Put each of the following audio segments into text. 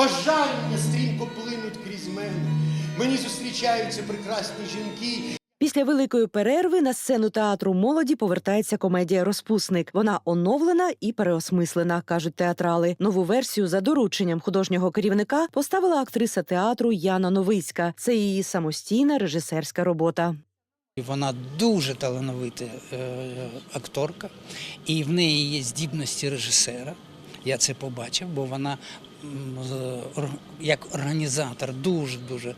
бажання стрімко плинуть крізь мене. Мені зустрічаються прекрасні жінки, Після великої перерви на сцену театру молоді повертається комедія Розпусник. Вона оновлена і переосмислена, кажуть театрали. Нову версію за дорученням художнього керівника поставила актриса театру Яна Новицька. Це її самостійна режисерська робота. Вона дуже талановита е, акторка, і в неї є здібності режисера. Я це побачив, бо вона як організатор дуже дуже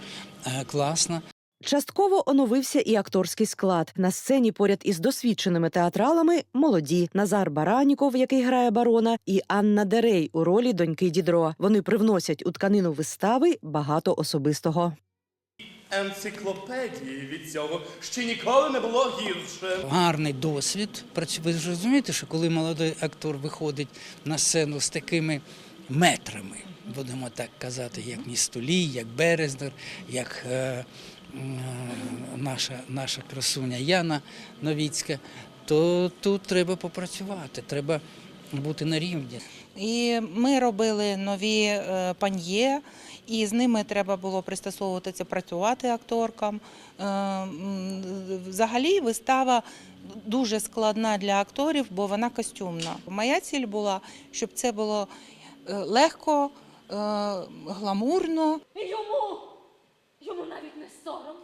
класна. Частково оновився і акторський склад. На сцені поряд із досвідченими театралами молоді Назар Бараніков, який грає барона, і Анна Дерей у ролі доньки Дідро. Вони привносять у тканину вистави багато особистого. Енциклопедії від цього ще ніколи не було гірше. Гарний досвід. Ви ж розумієте, що коли молодий актор виходить на сцену з такими метрами, будемо так казати, як Містолій, як Березнер, як е, м, наша, наша красуня Яна Новіцька, то тут треба попрацювати, треба бути на рівні. І ми робили нові е, паньє, і з ними треба було пристосовуватися, працювати акторкам. Е, Взагалі вистава дуже складна для акторів, бо вона костюмна. Моя ціль була, щоб це було е, легко, е, гламурно. Йому, йому навіть не соромно.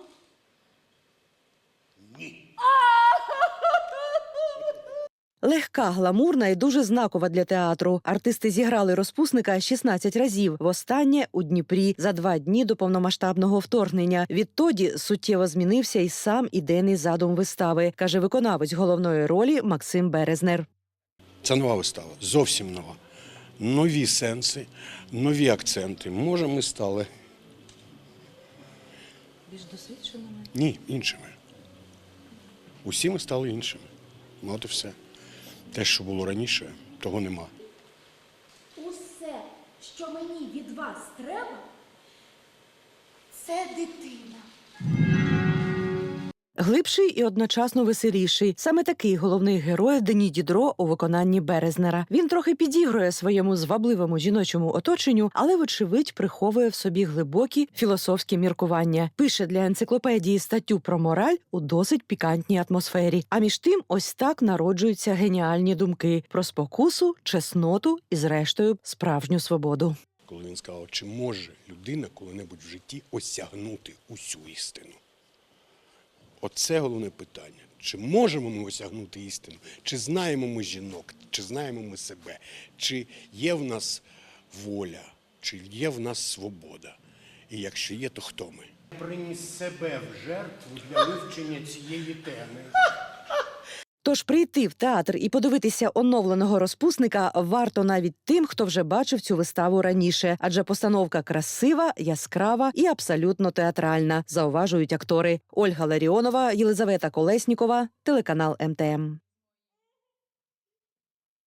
Легка, гламурна і дуже знакова для театру. Артисти зіграли розпусника 16 разів. Востаннє у Дніпрі за два дні до повномасштабного вторгнення. Відтоді суттєво змінився і сам ідейний задум вистави, каже виконавець головної ролі Максим Березнер. Це нова вистава, зовсім нова. Нові сенси, нові акценти. Може, ми стали. Більш досвідченими. Ні, іншими. Усі ми стали іншими. Ну, От і все. Те, що було раніше, того нема. Усе, що мені від вас треба, це дитина. Глибший і одночасно веселіший. Саме такий головний герой Дені Дідро у виконанні Березнера. Він трохи підігрує своєму звабливому жіночому оточенню, але, вочевидь, приховує в собі глибокі філософські міркування. Пише для енциклопедії статтю про мораль у досить пікантній атмосфері. А між тим, ось так народжуються геніальні думки про спокусу, чесноту і, зрештою, справжню свободу. Коли він сказав, чи може людина коли-небудь в житті осягнути усю істину? Оце головне питання. Чи можемо ми осягнути істину? Чи знаємо ми жінок, чи знаємо ми себе? Чи є в нас воля, чи є в нас свобода? І якщо є, то хто ми? Приніс себе в жертву для вивчення цієї теми. Тож прийти в театр і подивитися оновленого розпусника варто навіть тим, хто вже бачив цю виставу раніше, адже постановка красива, яскрава і абсолютно театральна, зауважують актори. Ольга Ларіонова, Єлизавета Колеснікова, телеканал МТМ.